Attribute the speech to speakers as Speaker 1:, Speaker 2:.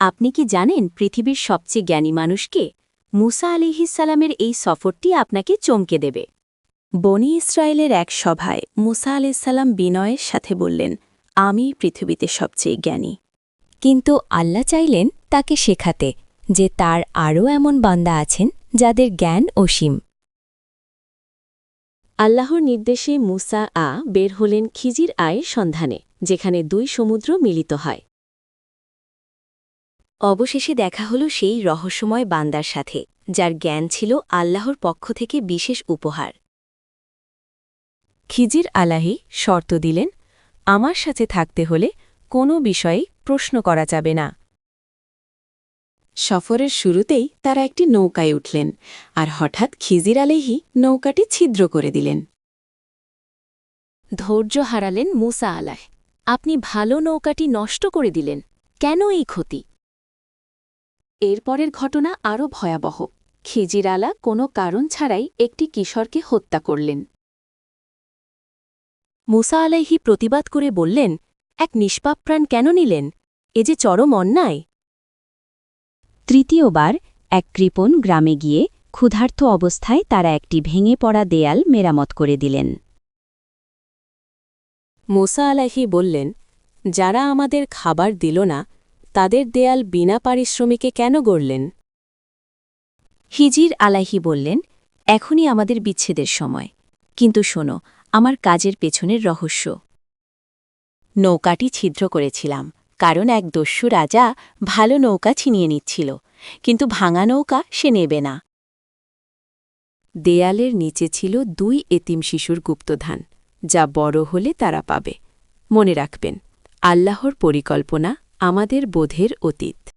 Speaker 1: আপনি কি জানেন পৃথিবীর সবচেয়ে জ্ঞানী মানুষকে? মুসা আলিহিসালামের এই সফরটি আপনাকে চমকে দেবে। বনি ইসরায়েলের এক সভায় মুসা আলাইসাল্লাম বিনয়ের সাথে বললেন, আমি পৃথিবীতে সবচেয়ে জ্ঞানী। কিন্তু আল্লাহ চাইলেন তাকে শেখাতে যে তার আরও এমন বান্দা আছেন যাদের জ্ঞান অসীম। আল্লাহর নির্দেশে মুসা আ বের হলেন খিজির আয়ের সন্ধানে, যেখানে দুই সমুদ্র মিলিত হয়। অবশেষে দেখা হল সেই রহস্যময় বান্দার সাথে, যার জ্ঞান ছিল আল্লাহর পক্ষ থেকে বিশেষ উপহার। খিজির আলাহি শর্ত দিলেন, আমার সাথে থাকতে হলে কোনো বিষয়ে প্রশ্ন করা যাবে না।
Speaker 2: সফরের শুরুতেই তারা একটি নৌকায় উঠলেন আর হঠাৎ খিজির আলেহি নৌকাটি ছিদ্র করে দিলেন।
Speaker 1: ধৈর্য হারালেন মুসা আলাহ। আপনি ভালো নৌকাটি নষ্ট করে দিলেন। কেন এই ক্ষতি? এরপরের ঘটনা আরও ভয়াবহ। খিজির আলা কোনো কারণ ছাড়াই একটি কিশোরকে হত্যা করলেন। মুসা আলাইহি প্রতিবাদ করে বললেন, এক নিষ্পাপ প্রাণ কেন নিলেন? এ যে চরম অন্যায়! তৃতীয়বার এক কৃপণ গ্রামে গিয়ে ক্ষুধার্ত অবস্থায় তারা একটি ভেঙে পড়া দেয়াল মেরামত করে দিলেন। মোসা আলাহি বললেন, যারা আমাদের খাবার দিল না তাদের দেয়াল বিনা পারিশ্রমিকে কেন গড়লেন? হিজির আলাহি বললেন, এখনই আমাদের বিচ্ছেদের সময়। কিন্তু শোনো, আমার কাজের পেছনের রহস্য। নৌকাটি ছিদ্র করেছিলাম, কারণ এক দস্যু রাজা ভালো নৌকা ছিনিয়ে নিচ্ছিল, কিন্তু ভাঙা নৌকা সে নেবে না। দেয়ালের নিচে ছিল দুই এতিম শিশুর গুপ্তধান, যা বড় হলে তারা পাবে। মনে রাখবেন, আল্লাহর পরিকল্পনা আমাদের বোধের অতীত।